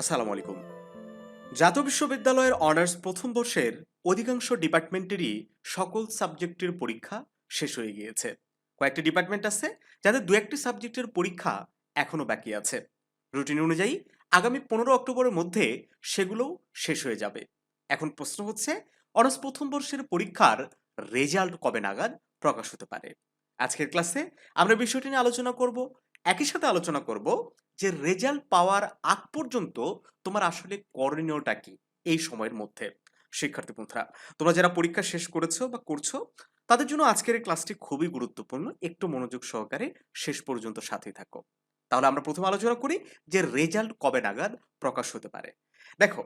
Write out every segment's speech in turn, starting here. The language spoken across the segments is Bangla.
আসসালামু আলাইকুম। জাতীয় বিশ্ববিদ্যালয়ের অনার্স প্রথম বর্ষের অধিকাংশ ডিপার্টমেন্টেরই সকল সাবজেক্টের পরীক্ষা শেষ হয়ে গিয়েছে। কয়েকটি ডিপার্টমেন্ট আছে যাদের দু একটি সাবজেক্টের পরীক্ষা এখনও বাকি আছে। রুটিন অনুযায়ী আগামী পনেরো অক্টোবরের মধ্যে সেগুলোও শেষ হয়ে যাবে। এখন প্রশ্ন হচ্ছে, অনার্স প্রথম বর্ষের পরীক্ষার রেজাল্ট কবে নাগাদ প্রকাশ হতে পারে? আজকের ক্লাসে আমরা বিষয়টি নিয়ে আলোচনা করব একই সাথে আলোচনা করব যে রেজাল্ট পাওয়ার আগ পর্যন্ত তোমার আসলে করণীয়টা কি এই সময়ের মধ্যে। শিক্ষার্থী বন্ধুরা, তোমরা যারা পরীক্ষা শেষ করেছ বা করছ, তাদের জন্য আজকের এই ক্লাসটি খুবই গুরুত্বপূর্ণ। একটু মনোযোগ সহকারে শেষ পর্যন্ত সাথে থাকো। তাহলে আমরা প্রথম আলোচনা করি যে রেজাল্ট কবে নাগাদ প্রকাশ হতে পারে। দেখো,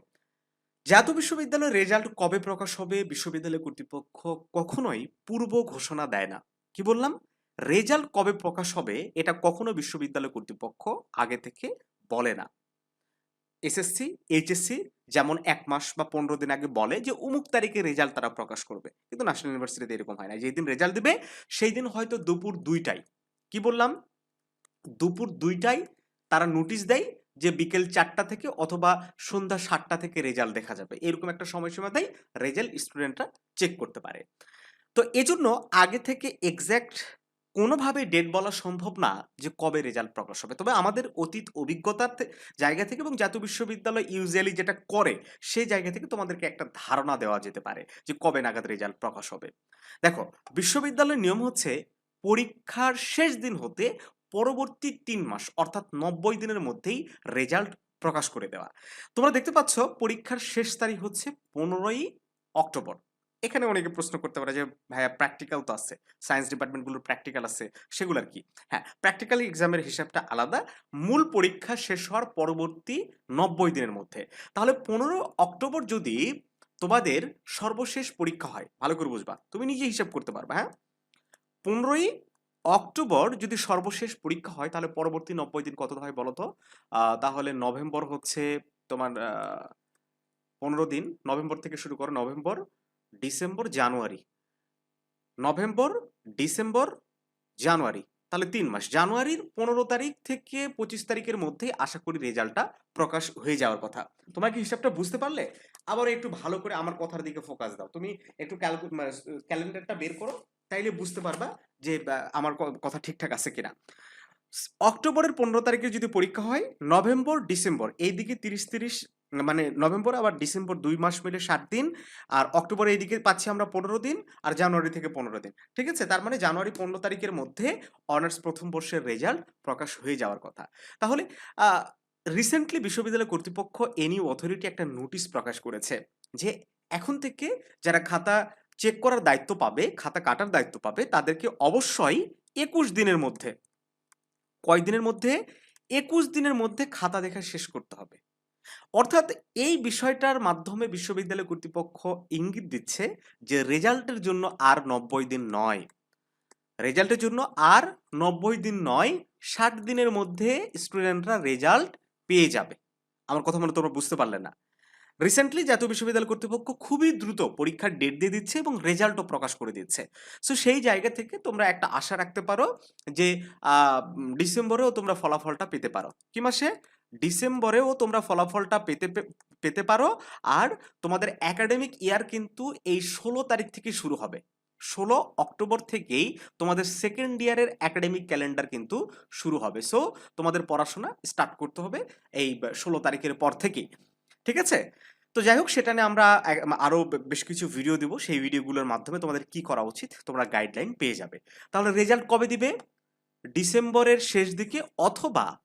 জাতীয় বিশ্ববিদ্যালয়ের রেজাল্ট কবে প্রকাশ হবে, বিশ্ববিদ্যালয় কর্তৃপক্ষ কখনোই পূর্ব ঘোষণা দেয় না। কি বললাম? রেজাল্ট কবে প্রকাশ হবে, এটা কখনো বিশ্ববিদ্যালয় কর্তৃপক্ষ আগে থেকে বলে না। এসএসসি, এইচএসসি যেমন এক মাস বা পনেরো দিন আগে বলে যে, অমুক তারিখে রেজাল্ট তারা প্রকাশ করবে। কিন্তু ন্যাশনাল ইউনিভার্সিটিতে এরকম হয় না। যেই দিন রেজাল্ট দেবে সেই দিন হয়তো দুপুর দুইটায়। কি বললাম? দুপুর দুইটায় তারা নোটিশ দেয় যে, বিকেল চারটা থেকে অথবা সন্ধ্যা সাতটা থেকে রেজাল্ট দেখা যাবে। এরকম একটা সময়সীমা দেয়, রেজাল্ট স্টুডেন্টরা চেক করতে পারে। তো এজন্য আগে থেকে এক্স্যাক্ট কোনোভাবে ডেট বলা সম্ভব না যে কবে রেজাল্ট প্রকাশ হবে। তবে আমাদের অতীত অভিজ্ঞতার জায়গা থেকে এবং জাতীয় বিশ্ববিদ্যালয় ইউজুয়ালি যেটা করে, সেই জায়গা থেকে তোমাদেরকে একটা ধারণা দেওয়া যেতে পারে যে কবে নাগাদ রেজাল্ট প্রকাশ হবে। দেখো, বিশ্ববিদ্যালয়ের নিয়ম হচ্ছে পরীক্ষার শেষ দিন হতে পরবর্তী তিন মাস, অর্থাৎ নব্বই দিনের মধ্যেই রেজাল্ট প্রকাশ করে দেওয়া। তোমরা দেখতে পাচ্ছ, পরীক্ষার শেষ তারিখ হচ্ছে পনেরোই অক্টোবর। এখানে অনেকে প্রশ্ন করতে পারে যে, ভাইয়া প্র্যাকটিক্যাল তো আছে সায়েন্স ডিপার্টমেন্টগুলোর প্র্যাকটিক্যাল আছে সেগুলোর কি? হ্যাঁ প্র্যাকটিক্যাল এক্সামের হিসাবটা আলাদা, মূল পরীক্ষা শেষ হওয়ার পরবর্তী নব্বই দিনের মধ্যে। তাহলে পনেরো অক্টোবর যদি তোমাদের সর্বশেষ পরীক্ষা হয়, ভালো করে বুঝবা, তুমি নিজে হিসাব করতে পারবা হ্যাঁ? পনেরোই অক্টোবর যদি সর্বশেষ পরীক্ষা হয়, তাহলে পরবর্তী নব্বই দিন কত হয় বলো তো? তাহলে নভেম্বর হচ্ছে তোমার পনেরো দিন, নভেম্বর থেকে শুরু করো, নভেম্বর ডিসেম্বর, জানুয়ারি। নভেম্বর, ডিসেম্বর, জানুয়ারি। তাহলে তিন মাস। জানুয়ারির পনেরো তারিখ থেকে পঁচিশ তারিখের মধ্যে আশা করি রেজাল্টটা প্রকাশ হয়ে যাওয়ার কথা। তোমরা কি হিসাবটা বুঝতে পারলে? আবার একটু ভালো করে আমার কথার দিকে ফোকাস দাও। তুমি একটু ক্যালেন্ডারটা বের করো, তাইলে বুঝতে পারবা যে আমার কথা ঠিকঠাক আছে কিনা। অক্টোবরের পনেরো তারিখে যদি পরীক্ষা হয়, নভেম্বর, ডিসেম্বর, এইদিকে তিরিশ তিরিশ মানে নভেম্বর আবার ডিসেম্বর দুই মাস মিলে ষাট দিন, আর অক্টোবর এইদিকে পাচ্ছি আমরা পনেরো দিন, আর জানুয়ারি থেকে পনেরো দিন। ঠিক আছে? তার মানে জানুয়ারি পনেরো তারিখের মধ্যে অনার্স প্রথম বর্ষের রেজাল্ট প্রকাশ হয়ে যাওয়ার কথা। তাহলে রিসেন্টলি বিশ্ববিদ্যালয় কর্তৃপক্ষ এনি অথরিটি একটা নোটিশ প্রকাশ করেছে যে এখন থেকে যারা খাতা চেক করার দায়িত্ব পাবে, খাতা কাটার দায়িত্ব পাবে, তাদেরকে অবশ্যই একুশ দিনের মধ্যে কয় দিনের মধ্যে? একুশ দিনের মধ্যে খাতা দেখা শেষ করতে হবে। অর্থাৎ এই বিষয়টার মাধ্যমে বিশ্ববিদ্যালয় কর্তৃপক্ষ ইঙ্গিত দিচ্ছে যে রেজাল্টের জন্য আর নব্বই দিন নয়। রেজাল্টের জন্য আর নব্বই দিন নয়, ষাট দিনের মধ্যে স্টুডেন্টরা রেজাল্ট পেয়ে যাবে। আমার কথা মনে তোমরা বুঝতে পারলে না। রিসেন্টলি জাতীয় বিশ্ববিদ্যালয় কর্তৃপক্ষ খুবই দ্রুত পরীক্ষার ডেট দিয়ে দিচ্ছে এবং রেজাল্টও প্রকাশ করে দিচ্ছে। সো সেই জায়গা থেকে তোমরা একটা আশা রাখতে পারো যে ডিসেম্বরেও তোমরা ফলাফলটা পেতে পারো। কি মাসে? ডিসেম্বরেও তোমরা ফলাফলটা পেতে পেতে পারো। আর তোমাদের একাডেমিক ইয়ার কিন্তু এই ষোলো তারিখ থেকে শুরু হবে। ষোলো অক্টোবর থেকেই তোমাদের সেকেন্ড ইয়ারের একাডেমিক ক্যালেন্ডার কিন্তু শুরু হবে। সো তোমাদের পড়াশোনা স্টার্ট করতে হবে এই ষোলো তারিখের পর থেকেই। ঠিক আছে? তো যাই হোক, সেটা নিয়ে আমরা এক- আরও বেশ কিছু ভিডিও দিব। সেই ভিডিওগুলোর মাধ্যমে তোমাদের কি করা উচিত তোমরা গাইডলাইন পেয়ে যাবে। তাহলে রেজাল্ট কবে দিবে? ডিসেম্বরের শেষ দিকে অথবা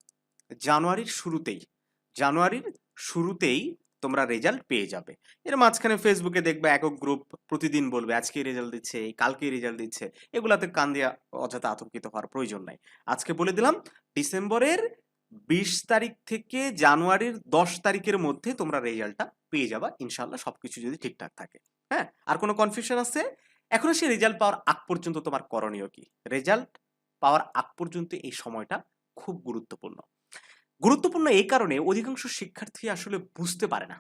জানুয়ারির শুরুতেই জানুয়ারির শুরুতেই তোমরা রেজাল্ট পেয়ে যাবে। এর মাঝখানে ফেসবুকে দেখবে একক গ্রুপ প্রতিদিন বলবে আজকে রেজাল্ট দিচ্ছে কালকে রেজাল্ট দিচ্ছে। এগুলাতে কান দিয়া অযথা আতঙ্কিত হওয়ার প্রয়োজন নাই। আজকে বলে দিলাম, ডিসেম্বরের বিশ তারিখ থেকে জানুয়ারির দশ তারিখের মধ্যে তোমরা রেজাল্টটা পেয়ে যাবা। ইনশাল্লাহ সবকিছু যদি ঠিকঠাক থাকে। হ্যাঁ? আর কোনো কনফিউশন আছে? এখনও সে রেজাল্ট পাওয়ার আগ পর্যন্ত তোমার করণীয় কি? রেজাল্ট পাওয়ার আগ পর্যন্ত এই সময়টা খুব গুরুত্বপূর্ণ। গুরুত্বপূর্ণ এই কারণে অধিকাংশ শিক্ষার্থী আসলে বুঝতে পারে না।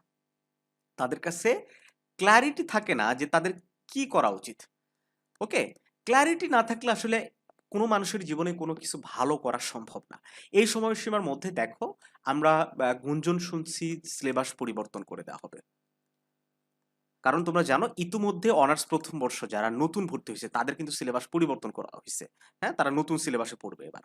তাদের কাছে ক্ল্যারিটি থাকে না যে তাদের কি করা উচিত। ওকে ক্ল্যারিটি না থাকলে আসলে কোনো মানুষের জীবনে কোনো কিছু ভালো করা সম্ভব না। এই সময়সীমার মধ্যে দেখো, আমরা গুঞ্জন শুনছি সিলেবাস পরিবর্তন করে দেওয়া হবে। কারণ তোমরা জানো, ইতিমধ্যে অনার্স প্রথম বর্ষ যারা নতুন ভর্তি হয়েছে, তাদের কিন্তু সিলেবাস পরিবর্তন করা হয়েছে। হ্যাঁ তারা নতুন সিলেবাসে পড়বে এবার।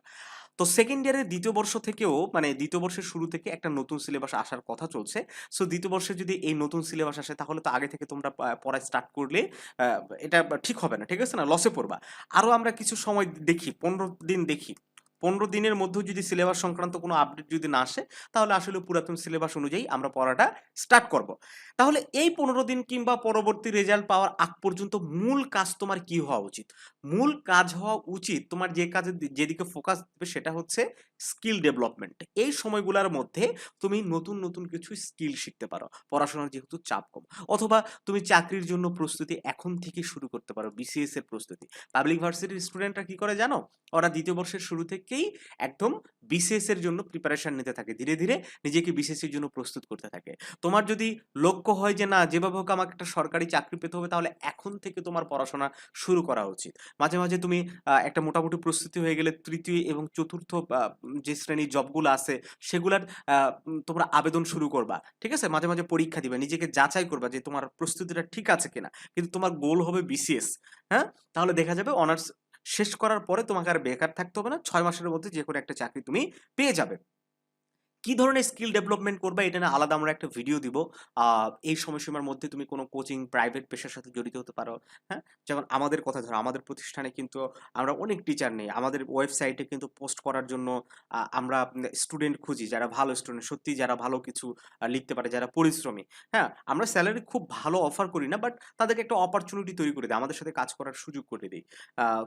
তো সেকেন্ড ইয়ারের দ্বিতীয় বর্ষ থেকেও মানে দ্বিতীয় বর্ষের শুরু থেকে একটা নতুন সিলেবাস আসার কথা চলছে। সো দ্বিতীয় বর্ষে যদি এই নতুন সিলেবাস আসে, তাহলে তো আগে থেকে তোমরা পড়া স্টার্ট করলে এটা ঠিক হবে না, ঠিক আছে না? লসে পড়বা। আরও আমরা কিছু সময় দেখি, পনেরো দিন দেখি। পনেরো দিনের মধ্যে যদি সিলেবাস সংক্রান্ত কোনো আপডেট যদি না আসে, তাহলে আসলে পুরাতন সিলেবাস অনুযায়ী আমরা পড়াটা স্টার্ট করব। তাহলে এই পনেরো দিন কিংবা পরবর্তী রেজাল্ট পাওয়ার আগ পর্যন্ত মূল কাজ তোমার কি হওয়া উচিত? মূল কাজ হওয়া উচিত তোমার যে কাজে যেদিকে ফোকাস দেবে সেটা হচ্ছে স্কিল ডেভেলপমেন্ট এই সময়গুলোর মধ্যে তুমি নতুন নতুন কিছু স্কিল শিখতে পারো। পড়াশোনার যেহেতু চাপ কম। অথবা তুমি চাকরির জন্য প্রস্তুতি এখন থেকে শুরু করতে পারো বিসিএস এর প্রস্তুতি। পাবলিক ভার্সিটির স্টুডেন্টরা কি করে জানো? ওরা দ্বিতীয় বর্ষের শুরু থেকেই একদম বিসিএস এর জন্য প্রিপারেশন নিতে থাকে। ধীরে ধীরে নিজেকে এর জন্য প্রস্তুত করতে থাকে। তোমার যদি লক্ষ্য হয় যে, না, যেভাবে হোক আমাকে একটা সরকারি চাকরি পেতে হবে, তাহলে এখন থেকে তোমার পড়াশোনা শুরু করা উচিত। মাঝে মাঝে তুমি একটা মোটামুটি প্রস্তুতি হয়ে গেলে তৃতীয় এবং চতুর্থ যে শ্রেণির জবগুলো আছে, সেগুলার তোমরা আবেদন শুরু করবা। ঠিক আছে? মাঝে মাঝে পরীক্ষা দিবা, নিজেকে যাচাই করবা যে তোমার প্রস্তুতিটা ঠিক আছে কিনা। কিন্তু তোমার গোল হবে বিসিএস হ্যাঁ? তাহলে দেখা যাবে অনার্স শেষ করার পরে তোমাকে আর বেকার থাকতে হবে না। ছয় মাসের মধ্যে যে কোনো একটা চাকরি তুমি পেয়ে যাবে। কি ধরনের স্কিল ডেভেলপমেন্ট করবে এটা না আলাদা আমরা একটা ভিডিও দিব। এই সময়সীমার মধ্যে তুমি কোনো কোচিং প্রাইভেট পেশার সাথে জড়িত হতে পারো হ্যাঁ? যেমন আমাদের কথা ধরো, আমাদের প্রতিষ্ঠানে কিন্তু আমরা অনেক টিচার নেই। আমাদের ওয়েবসাইটে কিন্তু পোস্ট করার জন্য আমরা স্টুডেন্ট খুঁজি, যারা ভালো স্টুডেন্ট সত্যি যারা ভালো কিছু লিখতে পারে, যারা পরিশ্রমী হ্যাঁ? আমরা স্যালারি খুব ভালো অফার করি না বাট তাদেরকে একটা অপরচুনিটি তৈরি করে দিই, আমাদের সাথে কাজ করার সুযোগ করে দিই।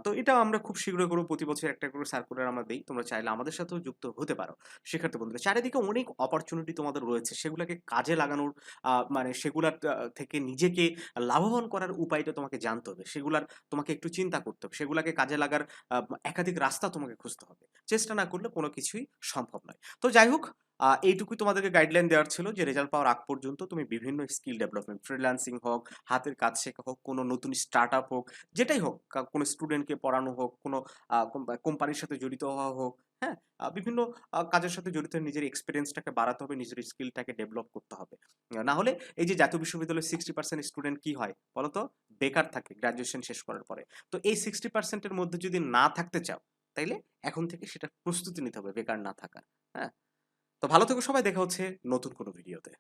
তো এটা আমরা খুব শীঘ্রই করব প্রতি বছর একটা করে সার্কুলার আমরা দিই, তোমরা চাইলে আমাদের সাথেও যুক্ত হতে পারো। শিক্ষার্থী বন্ধুরা, চারিদিকে অনেক অপরচুনিটি তোমাদের রয়েছে। সেগুলোকে কাজে লাগানোর মানে সেগুলার থেকে নিজেকে লাভবান করার উপায়টা তোমাকে জানতে হবে। সেগুলার তোমাকে একটু চিন্তা করতে হবে। সেগুলাকে কাজে লাগার একাধিক রাস্তা তোমাকে খুঁজতে হবে। চেষ্টা না করলে কোনো কিছুই সম্ভব নয়। তো যাই হোক এইটুকুই তোমাদেরকে গাইডলাইন দেওয়ার ছিল যে রেজাল্ট পাওয়ার আগ পর্যন্ত তুমি বিভিন্ন স্কিল ডেভেলপমেন্ট ফ্রিল্যান্সিং হোক, হাতের কাজ শেখা হোক, কোনো নতুন স্টার্ট আপ হোক, যেটাই হোক, কোনো স্টুডেন্টকে পড়ানো হোক, কোনো কোম্পানির সাথে জড়িত হওয়া হোক হ্যাঁ বিভিন্ন কাজের সাথে জড়িত নিজের এক্সপিরিয়েন্সটাকে বাড়াতে হবে, নিজের স্কিলটাকে ডেভেলপ করতে হবে। না হলে এই যে জাতীয় বিশ্ববিদ্যালয়ের সিক্সটি পার্সেন্ট স্টুডেন্ট কি হয়? বলতো? বেকার থাকে গ্রাজুয়েশন শেষ করার পরে। তো এই সিক্সটি পার্সেন্টের মধ্যে যদি না থাকতে চাও, তাইলে এখন থেকে সেটা প্রস্তুতি নিতে হবে, বেকার না থাকার। হ্যাঁ? তো ভালো থেকে সবাই, দেখা হচ্ছে নতুন কোনো ভিডিওতে